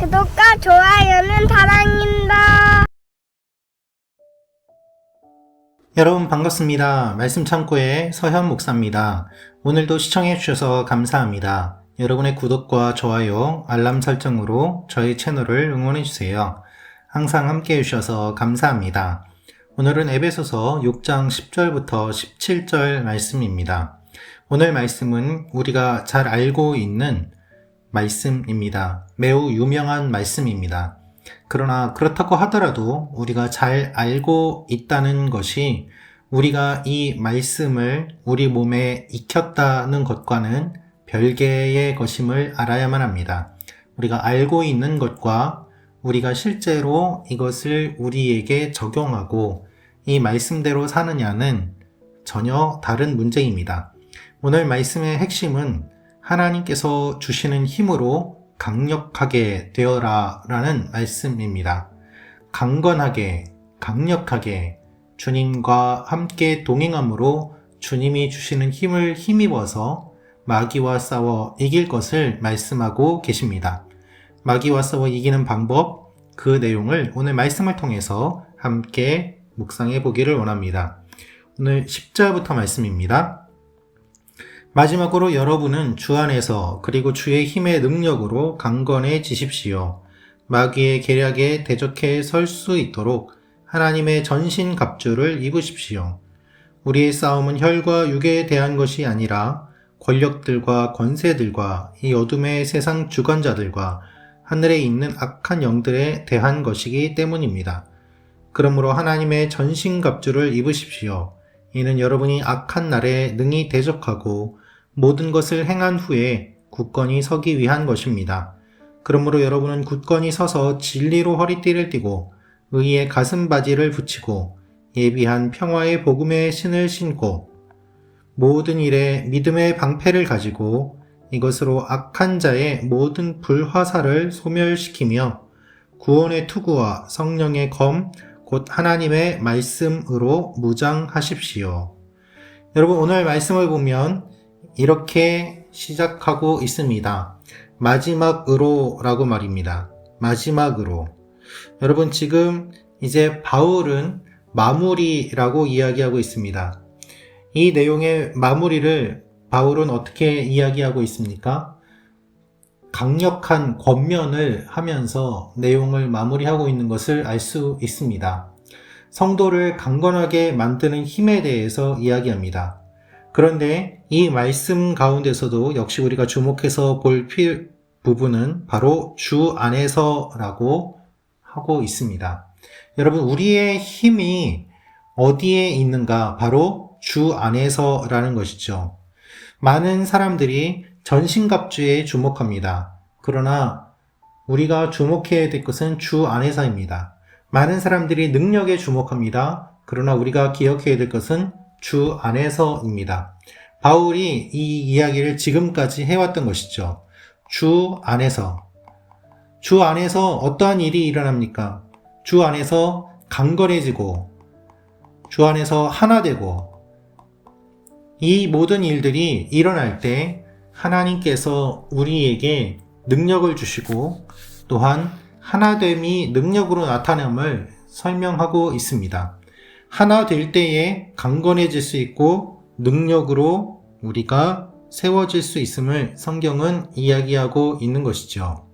구독과 좋아요는 사랑입니다. 여러분 반갑습니다. 말씀 창고의 서현 목사입니다. 오늘도 시청해 주셔서 감사합니다. 여러분의 구독과 좋아요, 알람 설정으로 저희 채널을 응원해 주세요. 항상 함께 해 주셔서 감사합니다. 오늘은 에베소서 6장 10절부터 17절 말씀입니다. 오늘 말씀은 우리가 잘 알고 있는 말씀입니다. 매우 유명한 말씀입니다. 그러나 그렇다고 하더라도 우리가 잘 알고 있다는 것이 우리가 이 말씀을 우리 몸에 익혔다는 것과는 별개의 것임을 알아야만 합니다. 우리가 알고 있는 것과 우리가 실제로 이것을 우리에게 적용하고 이 말씀대로 사느냐는 전혀 다른 문제입니다. 오늘 말씀의 핵심은 하나님께서 주시는 힘으로 강력하게 되어라 라는 말씀입니다. 강건하게, 강력하게 주님과 함께 동행함으로 주님이 주시는 힘을 힘입어서 마귀와 싸워 이길 것을 말씀하고 계십니다. 마귀와 싸워 이기는 방법, 그 내용을 오늘 말씀을 통해서 함께 묵상해 보기를 원합니다. 오늘 10절부터 말씀입니다. 마지막으로 여러분은 주 안에서 그리고 주의 힘의 능력으로 강건해지십시오. 마귀의 계략에 대적해 설 수 있도록 하나님의 전신 갑주를 입으십시오. 우리의 싸움은 혈과 육에 대한 것이 아니라 권력들과 권세들과 이 어둠의 세상 주관자들과 하늘에 있는 악한 영들에 대한 것이기 때문입니다. 그러므로 하나님의 전신 갑주를 입으십시오. 이는 여러분이 악한 날에 능히 대적하고 모든 것을 행한 후에 굳건히 서기 위한 것입니다. 그러므로 여러분은 굳건히 서서 진리로 허리띠를 띠고 의의 가슴바지를 붙이고 예비한 평화의 복음의 신을 신고 모든 일에 믿음의 방패를 가지고 이것으로 악한 자의 모든 불화살을 소멸시키며 구원의 투구와 성령의 검, 곧 하나님의 말씀으로 무장하십시오. 여러분, 오늘 말씀을 보면 이렇게 시작하고 있습니다. 마지막으로 라고 말입니다. 마지막으로. 여러분, 지금 이제 바울은 마무리라고 이야기하고 있습니다. 이 내용의 마무리를 바울은 어떻게 이야기하고 있습니까? 강력한 권면을 하면서 내용을 마무리하고 있는 것을 알 수 있습니다. 성도를 강건하게 만드는 힘에 대해서 이야기합니다. 그런데 이 말씀 가운데서도 역시 우리가 주목해서 볼 필 부분은 바로 주 안에서라고 하고 있습니다. 여러분, 우리의 힘이 어디에 있는가? 바로 주 안에서라는 것이죠. 많은 사람들이 전신갑주에 주목합니다. 그러나 우리가 주목해야 될 것은 주 안에서입니다. 많은 사람들이 능력에 주목합니다. 그러나 우리가 기억해야 될 것은 주 안에서입니다. 바울이 이 이야기를 지금까지 해왔던 것이죠. 주 안에서. 주 안에서 어떠한 일이 일어납니까? 주 안에서 강건해지고, 주 안에서 하나 되고, 이 모든 일들이 일어날 때 하나님께서 우리에게 능력을 주시고 또한 하나됨이 능력으로 나타남을 설명하고 있습니다. 하나 될 때에 강건해질 수 있고 능력으로 우리가 세워질 수 있음을 성경은 이야기하고 있는 것이죠.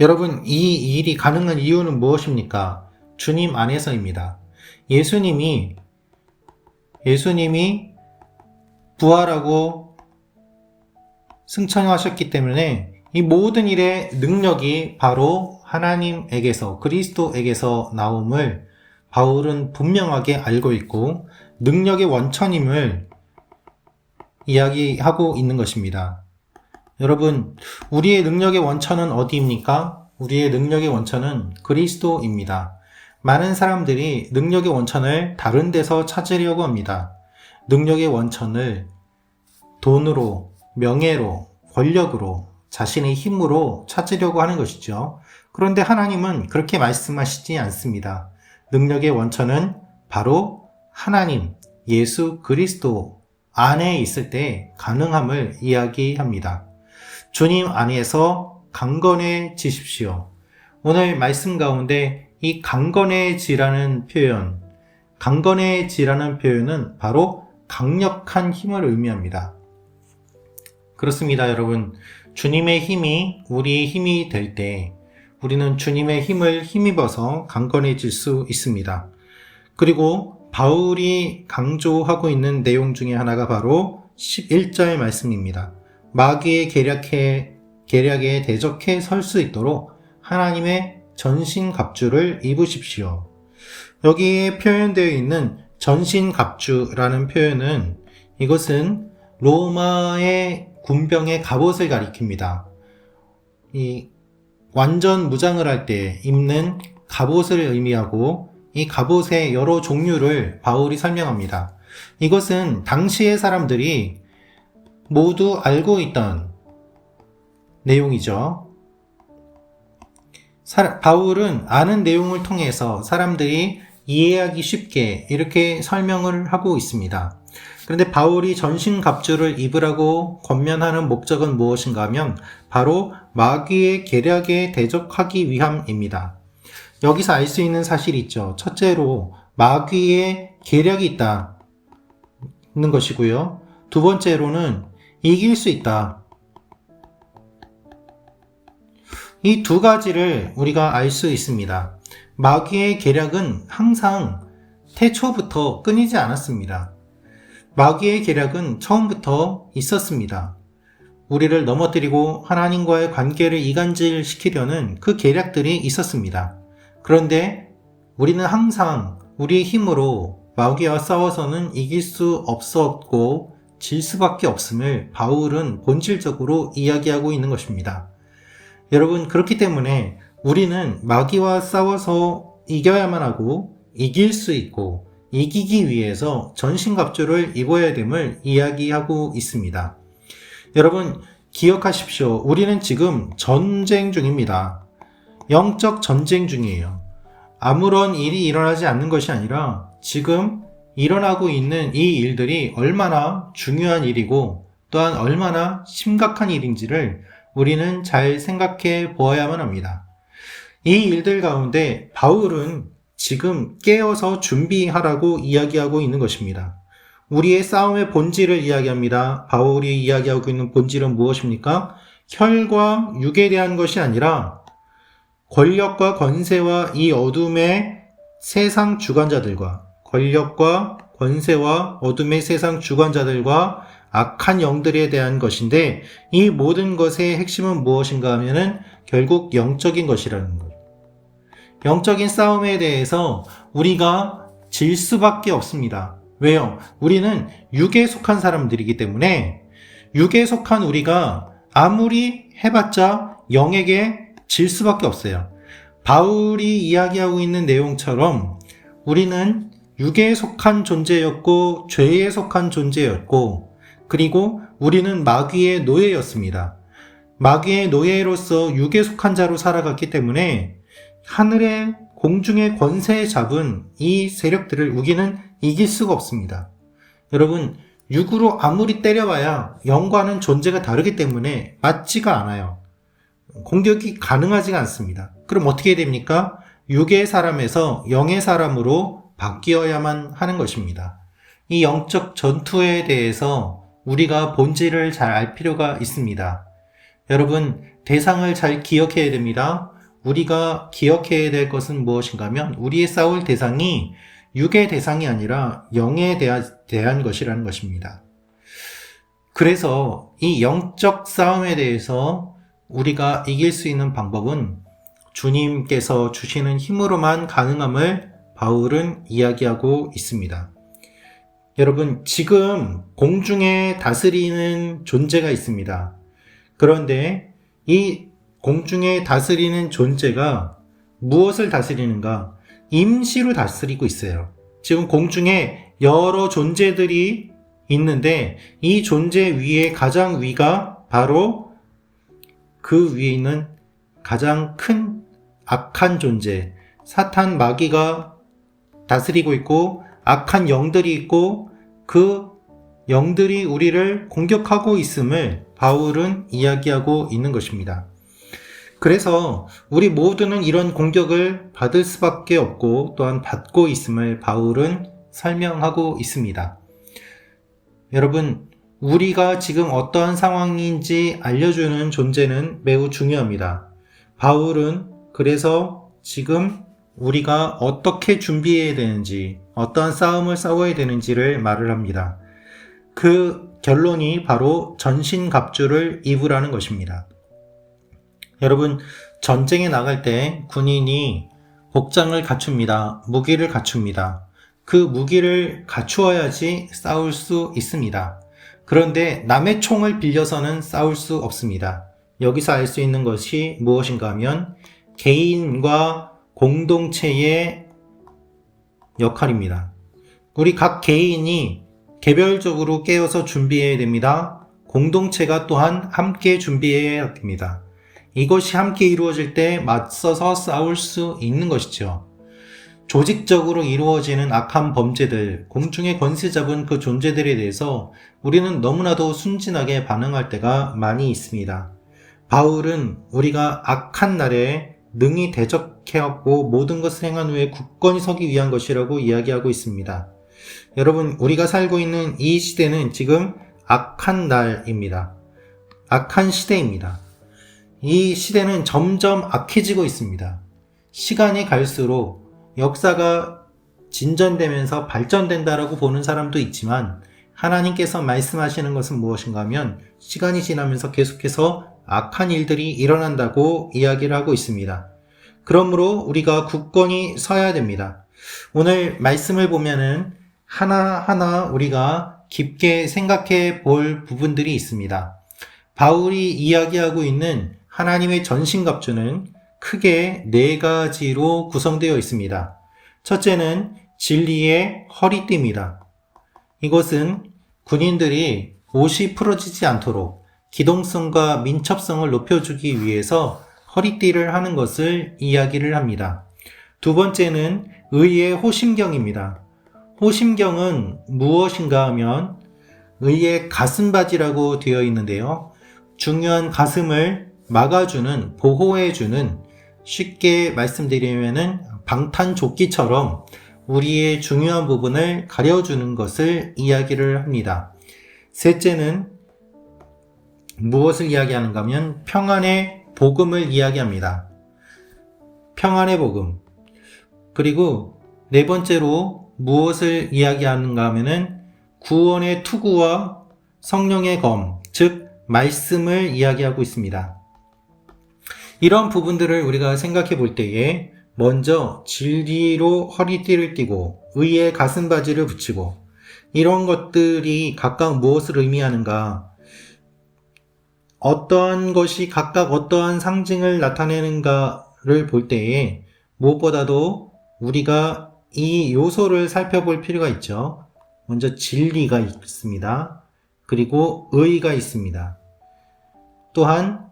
여러분, 이 일이 가능한 이유는 무엇입니까? 주님 안에서입니다. 예수님이, 예수님이 부활하고 승천하셨기 때문에 이 모든 일의 능력이 바로 하나님에게서, 그리스도에게서 나옴을 바울은 분명하게 알고 있고 능력의 원천임을 이야기하고 있는 것입니다. 여러분, 우리의 능력의 원천은 어디입니까? 우리의 능력의 원천은 그리스도입니다. 많은 사람들이 능력의 원천을 다른 데서 찾으려고 합니다. 능력의 원천을 돈으로, 명예로, 권력으로, 자신의 힘으로 찾으려고 하는 것이죠. 그런데 하나님은 그렇게 말씀하시지 않습니다. 능력의 원천은 바로 하나님, 예수 그리스도 안에 있을 때 가능함을 이야기합니다. 주님 안에서 강건해지십시오. 오늘 말씀 가운데 이 강건해지라는 표현, 강건해지라는 표현은 바로 강력한 힘을 의미합니다. 그렇습니다, 여러분. 주님의 힘이 우리의 힘이 될 때 우리는 주님의 힘을 힘입어서 강건해질 수 있습니다. 그리고 바울이 강조하고 있는 내용 중에 하나가 바로 11절 말씀입니다. 마귀의 계략해, 계략에 대적해 설 수 있도록 하나님의 전신 갑주를 입으십시오. 여기에 표현되어 있는 전신 갑주라는 표현은 이것은 로마의 군병의 갑옷을 가리킵니다. 이 완전 무장을 할 때 입는 갑옷을 의미하고 이 갑옷의 여러 종류를 바울이 설명합니다. 이것은 당시의 사람들이 모두 알고 있던 내용이죠. 사- 바울은 아는 내용을 통해서 사람들이 이해하기 쉽게 이렇게 설명을 하고 있습니다. 그런데 바울이 전신 갑주를 입으라고 권면하는 목적은 무엇인가 하면 바로 마귀의 계략에 대적하기 위함입니다. 여기서 알 수 있는 사실이 있죠. 첫째로 마귀의 계략이 있다는 것이고요. 두 번째로는 이길 수 있다. 이 두 가지를 우리가 알 수 있습니다. 마귀의 계략은 항상 태초부터 끊이지 않았습니다. 마귀의 계략은 처음부터 있었습니다. 우리를 넘어뜨리고 하나님과의 관계를 이간질 시키려는 그 계략들이 있었습니다. 그런데 우리는 항상 우리의 힘으로 마귀와 싸워서는 이길 수 없었고 질 수밖에 없음을 바울은 본질적으로 이야기하고 있는 것입니다. 여러분, 그렇기 때문에 우리는 마귀와 싸워서 이겨야만 하고 이길 수 있고 이기기 위해서 전신갑주를 입어야 됨을 이야기하고 있습니다. 여러분, 기억하십시오. 우리는 지금 전쟁 중입니다. 영적 전쟁 중이에요. 아무런 일이 일어나지 않는 것이 아니라 지금 일어나고 있는 이 일들이 얼마나 중요한 일이고 또한 얼마나 심각한 일인지를 우리는 잘 생각해 보아야만 합니다. 이 일들 가운데 바울은 지금 깨어서 준비하라고 이야기하고 있는 것입니다. 우리의 싸움의 본질을 이야기합니다. 바울이 이야기하고 있는 본질은 무엇입니까? 혈과 육에 대한 것이 아니라 권력과 권세와 이 어둠의 세상 주관자들과 권력과 권세와 어둠의 세상 주관자들과 악한 영들에 대한 것인데 이 모든 것의 핵심은 무엇인가 하면은 결국 영적인 것이라는 것. 영적인 싸움에 대해서 우리가 질 수밖에 없습니다. 왜요? 우리는 육에 속한 사람들이기 때문에 육에 속한 우리가 아무리 해봤자 영에게 질 수밖에 없어요. 바울이 이야기하고 있는 내용처럼 우리는 육에 속한 존재였고 죄에 속한 존재였고 그리고 우리는 마귀의 노예였습니다. 마귀의 노예로서 육에 속한 자로 살아갔기 때문에 하늘의 공중의 권세에 잡은 이 세력들을 우리는 이길 수가 없습니다. 여러분, 육으로 아무리 때려봐야 영과는 존재가 다르기 때문에 맞지가 않아요. 공격이 가능하지가 않습니다. 그럼 어떻게 됩니까? 육의 사람에서 영의 사람으로 바뀌어야만 하는 것입니다. 이 영적 전투에 대해서 우리가 본질을 잘 알 필요가 있습니다. 여러분, 대상을 잘 기억해야 됩니다. 우리가 기억해야 될 것은 무엇인가 하면 우리의 싸울 대상이 육의 대상이 아니라 영에 대한 것이라는 것입니다. 그래서 이 영적 싸움에 대해서 우리가 이길 수 있는 방법은 주님께서 주시는 힘으로만 가능함을 바울은 이야기하고 있습니다. 여러분, 지금 공중에 다스리는 존재가 있습니다. 그런데 이 공중에 다스리는 존재가 무엇을 다스리는가? 임시로 다스리고 있어요. 지금 공중에 여러 존재들이 있는데 이 존재 위에 가장 위가 바로 그 위에 있는 가장 큰 악한 존재, 사탄 마귀가 다스리고 있고 악한 영들이 있고 그 영들이 우리를 공격하고 있음을 바울은 이야기하고 있는 것입니다. 그래서 우리 모두는 이런 공격을 받을 수밖에 없고 또한 받고 있음을 바울은 설명하고 있습니다. 여러분, 우리가 지금 어떠한 상황인지 알려주는 존재는 매우 중요합니다. 바울은 그래서 지금 우리가 어떻게 준비해야 되는지, 어떠한 싸움을 싸워야 되는지를 말을 합니다. 그 결론이 바로 전신갑주를 입으라는 것입니다. 여러분, 전쟁에 나갈 때 군인이 복장을 갖춥니다. 무기를 갖춥니다. 그 무기를 갖추어야지 싸울 수 있습니다. 그런데 남의 총을 빌려서는 싸울 수 없습니다. 여기서 알 수 있는 것이 무엇인가 하면 개인과 공동체의 역할입니다. 우리 각 개인이 개별적으로 깨어서 준비해야 됩니다. 공동체가 또한 함께 준비해야 됩니다. 이것이 함께 이루어질 때 맞서서 싸울 수 있는 것이죠. 조직적으로 이루어지는 악한 범죄들, 공중의 권세 잡은 그 존재들에 대해서 우리는 너무나도 순진하게 반응할 때가 많이 있습니다. 바울은 우리가 악한 날에 능히 대적해왔고 모든 것을 행한 후에 굳건히 서기 위한 것이라고 이야기하고 있습니다. 여러분, 우리가 살고 있는 이 시대는 지금 악한 날입니다. 악한 시대입니다. 이 시대는 점점 악해지고 있습니다. 시간이 갈수록 역사가 진전되면서 발전된다라고 보는 사람도 있지만 하나님께서 말씀하시는 것은 무엇인가 하면 시간이 지나면서 계속해서 악한 일들이 일어난다고 이야기를 하고 있습니다. 그러므로 우리가 굳건히 서야 됩니다. 오늘 말씀을 보면은 하나하나 우리가 깊게 생각해 볼 부분들이 있습니다. 바울이 이야기하고 있는 하나님의 전신갑주는 크게 네 가지로 구성되어 있습니다. 첫째는 진리의 허리띠입니다. 이것은 군인들이 옷이 풀어지지 않도록 기동성과 민첩성을 높여주기 위해서 허리띠를 하는 것을 이야기를 합니다. 두 번째는 의의 호심경입니다. 호심경은 무엇인가 하면 의의 가슴바지라고 되어 있는데요. 중요한 가슴을 막아주는, 보호해주는 쉽게 말씀드리면은 방탄조끼처럼 우리의 중요한 부분을 가려주는 것을 이야기를 합니다. 셋째는 무엇을 이야기하는가 하면 평안의 복음을 이야기합니다. 평안의 복음. 그리고 네 번째로 무엇을 이야기하는가 하면은 구원의 투구와 성령의 검, 즉 말씀을 이야기하고 있습니다. 이런 부분들을 우리가 생각해 볼 때에 먼저 진리로 허리띠를 띠고 의의 가슴바지를 붙이고 이런 것들이 각각 무엇을 의미하는가 어떠한 것이 각각 어떠한 상징을 나타내는가를 볼 때에 무엇보다도 우리가 이 요소를 살펴볼 필요가 있죠. 먼저 진리가 있습니다. 그리고 의가 있습니다. 또한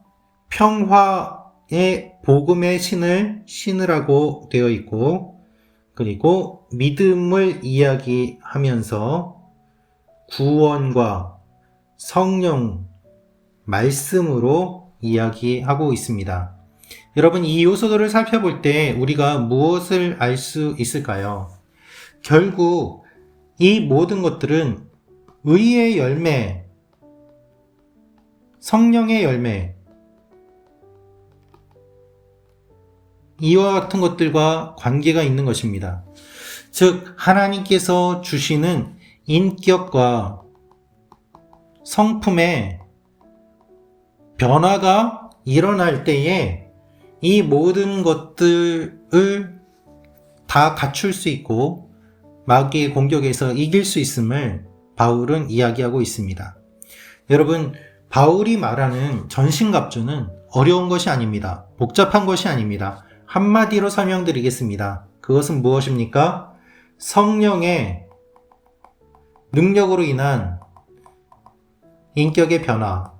평화 의 복음의 신을 신으라고 되어 있고, 그리고 믿음을 이야기하면서 구원과 성령, 말씀으로 이야기하고 있습니다. 여러분, 이 요소들을 살펴볼 때 우리가 무엇을 알 수 있을까요? 결국 이 모든 것들은 의의 열매, 성령의 열매, 이와 같은 것들과 관계가 있는 것입니다. 즉, 하나님께서 주시는 인격과 성품의 변화가 일어날 때에 이 모든 것들을 다 갖출 수 있고 마귀의 공격에서 이길 수 있음을 바울은 이야기하고 있습니다. 여러분, 바울이 말하는 전신갑주는 어려운 것이 아닙니다. 복잡한 것이 아닙니다. 한마디로 설명드리겠습니다. 그것은 무엇입니까? 성령의 능력으로 인한 인격의 변화,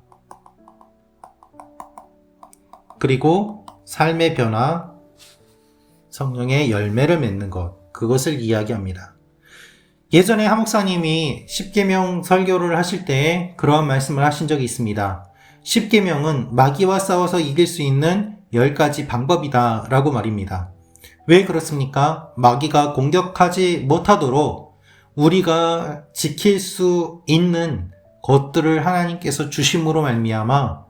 그리고 삶의 변화, 성령의 열매를 맺는 것, 그것을 이야기합니다. 예전에 하 목사님이 10계명 설교를 하실 때 그러한 말씀을 하신 적이 있습니다. 10계명은 마귀와 싸워서 이길 수 있는 10가지 방법이다 라고 말입니다. 왜 그렇습니까? 마귀가 공격하지 못하도록 우리가 지킬 수 있는 것들을 하나님께서 주심으로 말미암아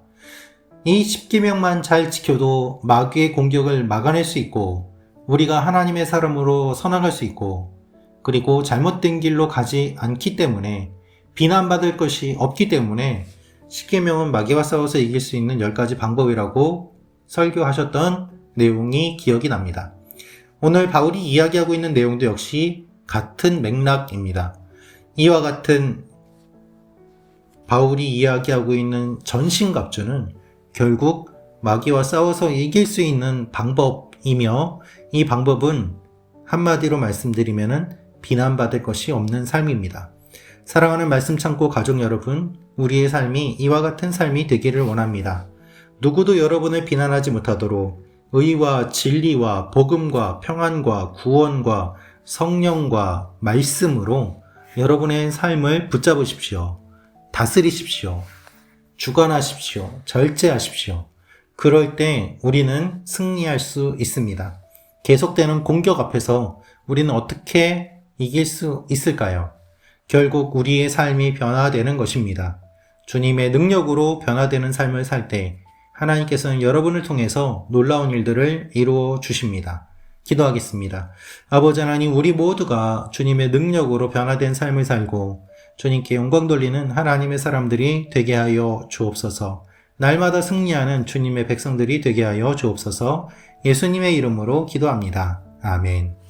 이 10계명만 잘 지켜도 마귀의 공격을 막아낼 수 있고 우리가 하나님의 사람으로 선악할 수 있고 그리고 잘못된 길로 가지 않기 때문에 비난받을 것이 없기 때문에 10계명은 마귀와 싸워서 이길 수 있는 10가지 방법이라고 설교하셨던 내용이 기억이 납니다. 오늘 바울이 이야기하고 있는 내용도 역시 같은 맥락입니다. 이와 같은 바울이 이야기하고 있는 전신갑주는 결국 마귀와 싸워서 이길 수 있는 방법이며 이 방법은 한마디로 말씀드리면 비난받을 것이 없는 삶입니다. 사랑하는 말씀 창고 가족 여러분, 우리의 삶이 이와 같은 삶이 되기를 원합니다. 누구도 여러분을 비난하지 못하도록 의와 진리와 복음과 평안과 구원과 성령과 말씀으로 여러분의 삶을 붙잡으십시오. 다스리십시오. 주관하십시오. 절제하십시오. 그럴 때 우리는 승리할 수 있습니다. 계속되는 공격 앞에서 우리는 어떻게 이길 수 있을까요? 결국 우리의 삶이 변화되는 것입니다. 주님의 능력으로 변화되는 삶을 살 때 하나님께서는 여러분을 통해서 놀라운 일들을 이루어 주십니다. 기도하겠습니다. 아버지 하나님, 우리 모두가 주님의 능력으로 변화된 삶을 살고 주님께 영광 돌리는 하나님의 사람들이 되게 하여 주옵소서. 날마다 승리하는 주님의 백성들이 되게 하여 주옵소서. 예수님의 이름으로 기도합니다. 아멘.